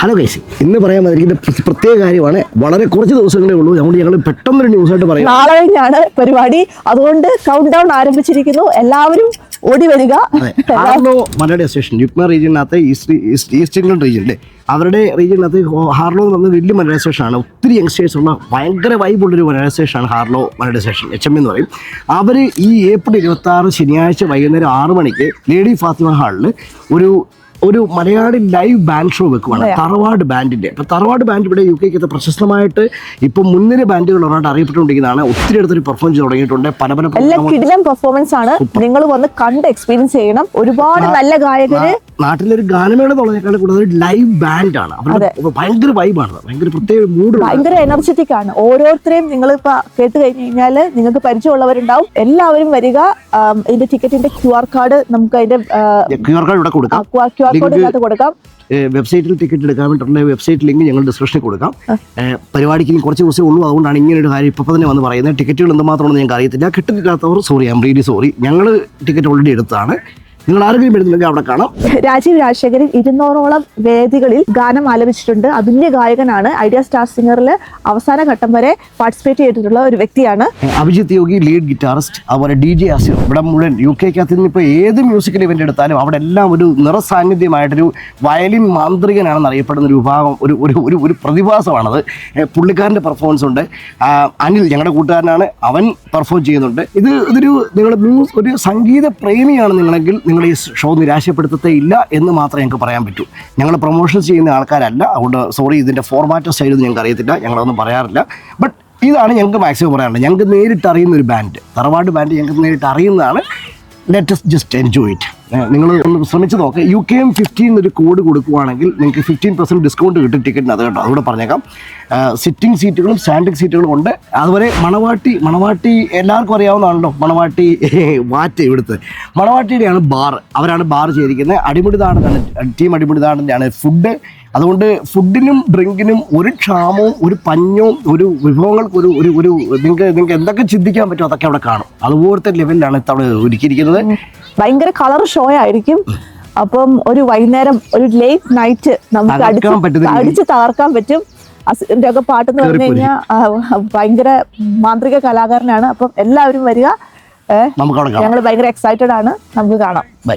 Hello case ഇന്ന് പറയാൻ വന്നിരിക്കുന്ന പ്രത്യേക കാര്യമാണ്. വളരെ കുറച്ച് ദിവസങ്ങളേ ഉള്ളൂ. അതുകൊണ്ട് ഞങ്ങൾ പെട്ടെന്ന് ഒരു ന്യൂസ് ആയിട്ട് പറയാം. നാളെ കഴിഞ്ഞാണ് പരിപാടി. അതുകൊണ്ട് കൗണ്ട് ഡൗൺ ആരംഭിച്ചിരിക്കുന്നു. എല്ലാവരും ഓടി വരിക. ഹാർലോ മലയാള സ്റ്റേഷൻ യുക്മ റീജിയനകത്ത് ഈസ്റ്റ് ഈസ്റ്റ് ഇംഗ്ലണ്ട് അവരുടെ റീജിയനകത്ത് ഹാർലോ എന്ന് പറഞ്ഞ വലിയ മലയാള സ്റ്റേഷനാണ് ഒത്തിരി യങ്സ്റ്റേഴ്സ് ഉള്ള ഭയങ്കര വൈബുള്ളൊരു മലയാള സ്റ്റേഷനാണ് ഹാർലോ മലയാള സ്റ്റേഷൻ എച്ച് എം എന്ന് പറയും. അവർ ഈ ഏപ്രിൽ ഇരുപത്തി ആറ് ശനിയാഴ്ച വൈകുന്നേരം ആറ് മണിക്ക് ലേഡി ഫാത്തിമ ഹാളിൽ ഒരു ഒരു മലയാളി ലൈവ് ബാൻഡ് ഷോ വെക്കുവാണ്. തറവാട് ബാൻഡിന്റെ അപ്പൊ തറവാട് ബാൻഡ് ഇവിടെ യു കെക്ക് പ്രശസ്തമായിട്ട് ഇപ്പൊ മുൻനിര ബാൻഡുകൾ ഒരായിട്ട് അറിയപ്പെട്ടുകൊണ്ടിരിക്കുന്നതാണ്. ഒത്തിരി അടുത്തൊരു പെർഫോം ചെയ്ത് തുടങ്ങിയിട്ടുണ്ട്. പല പല പെർഫോമൻസ് ആണ്. നിങ്ങൾ വന്ന് കണ്ട് എക്സ്പീരിയൻസ് ചെയ്യണം. ഒരുപാട് നല്ല ഗായകര് നാട്ടിലൊരു ഗാനമേള തുടങ്ങിയേക്കാൾ കൂടുതൽ ലൈവ് ബാൻഡാണ് അവരുടെ ഭയങ്കര വൈബാണ് ഭയങ്കര പ്രത്യേക മൂഡ് ഭയങ്കര എനർജറ്റിക് ആണ്. ഓരോരുത്തരെയും നിങ്ങൾ ഇപ്പൊ കേട്ട് കഴിഞ്ഞു കഴിഞ്ഞാൽ നിങ്ങൾക്ക് പരിചയമുള്ളവരുണ്ടാവും. എല്ലാവരും വരിക. ഇതിന്റെ ടിക്കറ്റിന്റെ ക്യു ആർ കാർഡ് നമുക്ക് അതിന്റെ ക്യു ആർ കാർഡ് ഇവിടെ കൊടുക്കാം. ക്യു ആർ കോഡ് ഇതിനകത്ത് കൊടുക്കാം. വെബ്സൈറ്റിൽ ടിക്കറ്റ് എടുക്കാൻ വേണ്ടിയിട്ടുള്ള വെബ്സൈറ്റ് ലിങ്ക് ഞങ്ങൾ ഡിസ്ക്രിപ്ഷനിൽ കൊടുക്കാം. പരിപാടിക്ക് ഇനി കുറച്ച് ദിവസമേ ഉള്ളൂ. അതുകൊണ്ടാണ് ഇങ്ങനെ ഒരു കാര്യം ഇപ്പോൾ തന്നെ വന്ന് പറയുന്നത്. ടിക്കറ്റുകൾ എന്തുമാത്രമാണെന്ന് ഞങ്ങൾക്ക് അറിയത്തില്ല കിട്ടില്ലാത്തവർ സോറി ഐം റിയലി സോറി ഞങ്ങൾ ടിക്കറ്റ് ഓൾറെഡി എടുത്തതാണ്. നിങ്ങൾ ആരെങ്കിലും വരുന്നില്ലെങ്കിൽ അവിടെ കാണാം. രാജീവ് രാജശേഖരൻ ഇരുന്നൂറോളം വേദികളിൽ ഗാനം ആലപിച്ചിട്ടുണ്ട്. അതുല്യ ഗായകനാണ് ഐഡിയ സ്റ്റാർ സിംഗറിൽ അവസാന ഘട്ടം വരെ പാർട്ടിസിപ്പേറ്റ് ചെയ്തിട്ടുള്ള ഒരു വ്യക്തിയാണ്. അഭിജിത് അഭിജിത്ത് യോഗി ലീഡ് ഗിറ്റാറിസ്റ്റ് അതുപോലെ ഡി ജെ ആസിർ ഇവിടെ മുഴുവൻ യു കെക്കകത്ത് നിന്ന് ഇപ്പോൾ ഏത് മ്യൂസിക്കൽ ഇവന്റ് എടുത്താലും അവിടെ എല്ലാം ഒരു നിറസാന്നിധ്യമായിട്ടൊരു വയലിൻ മാന്ത്രികനാണെന്ന് അറിയപ്പെടുന്ന ഒരു വിഭാഗം ഒരു ഒരു ഒരു ഒരു പ്രതിഭാസമാണത്. പുള്ളിക്കാരന്റെ പുള്ളിക്കാരന്റെ പെർഫോമൻസ് ഉണ്ട് അനിൽ ഞങ്ങളുടെ കൂട്ടുകാരനാണ്. അവൻ പെർഫോം ചെയ്യുന്നുണ്ട്. ഇത് ഇതൊരു നിങ്ങളുടെ ഒരു സംഗീത പ്രേമിയാണ് നിങ്ങളെങ്കിൽ നിങ്ങൾ ഈ ഷോ നിരാശപ്പെടുത്തത്തേ ഇല്ല എന്ന് മാത്രമേ ഞങ്ങൾക്ക് പറയാൻ പറ്റൂ. ഞങ്ങൾ പ്രൊമോഷൻ ചെയ്യുന്ന ആൾക്കാരല്ല. അതുകൊണ്ട് സോറി ഇതിന്റെ ഫോർമാറ്റോ സ്റ്റൈൽ ഞങ്ങൾക്ക് അറിയത്തില്ല. ഞങ്ങളതൊന്നും പറയാറില്ല. ബട്ട് ഇതാണ് ഞങ്ങൾക്ക് മാക്സിമം പറയാനുള്ളത്. ഞങ്ങൾക്ക് നേരിട്ട് അറിയുന്ന ഒരു ബാൻഡ് തറവാട് ബാൻഡ് ഞങ്ങൾക്ക് നേരിട്ട് അറിയുന്നതാണ് ലെറ്റസ് ജസ്റ്റ് എൻജോയ് ഇറ്റ് നിങ്ങൾ ഒന്ന് ശ്രമിച്ച് നോക്കുക യു കെ എം ഫിഫ്റ്റീൻ ഒരു കോഡ് കൊടുക്കുവാണെങ്കിൽ നിങ്ങൾക്ക് ഫിഫ്റ്റീൻ പെർസെന്റ് ഡിസ്കൗണ്ട് കിട്ടും ടിക്കറ്റിന് അത് കേട്ടോ അതുകൂടെ പറഞ്ഞേക്കാം. സിറ്റിംഗ് സീറ്റുകളും സ്റ്റാൻഡിംഗ് സീറ്റുകളും ഉണ്ട്. അതുപോലെ മണവാട്ടി മണവാട്ടി എല്ലാവർക്കും അറിയാവുന്നതാണല്ലോ. മണവാട്ടി വാറ്റ് ഇവിടുത്തെ. മണവാട്ടിയുടെയാണ് ബാർ. അവരാണ് ബാർ ചെയ്തിരിക്കുന്നത്. അടിമുടിതാണെന്നാണ് ടീം അടിമുടിതാണെന്നാണ് ഫുഡ് അതുകൊണ്ട് ഫുഡിനും ഡ്രിങ്കിനും ഒരു ക്ഷാമവും ഒരു പഞ്ഞവും ഒരു വിഭവങ്ങൾക്ക് ഒരു ഒരു ഒരു നിങ്ങൾക്ക് നിങ്ങൾക്ക് എന്തൊക്കെ ചിന്തിക്കാൻ പറ്റുമോ അതൊക്കെ അവിടെ കാണും. അതുപോലത്തെ ലെവലിലാണ് ഇത്തവണ ഒരുക്കിയിരിക്കുന്നത്. ഭയങ്കര കളർ ഷോ ആയിരിക്കും അപ്പം ഒരു വൈകുന്നേരം ഒരു ലേറ്റ് നൈറ്റ് നമുക്ക് അടിച്ച് അടിച്ച് തകർക്കാൻ പറ്റും. അസിന്റെ ഒക്കെ പാട്ടെന്ന് പറഞ്ഞു. കഴിഞ്ഞാൽ ഭയങ്കര മാന്ത്രിക കലാകാരനാണ്. അപ്പം എല്ലാവരും വരിക. ഞങ്ങൾ ഭയങ്കര എക്സൈറ്റഡ് ആണ്. നമുക്ക് കാണാം. ബൈ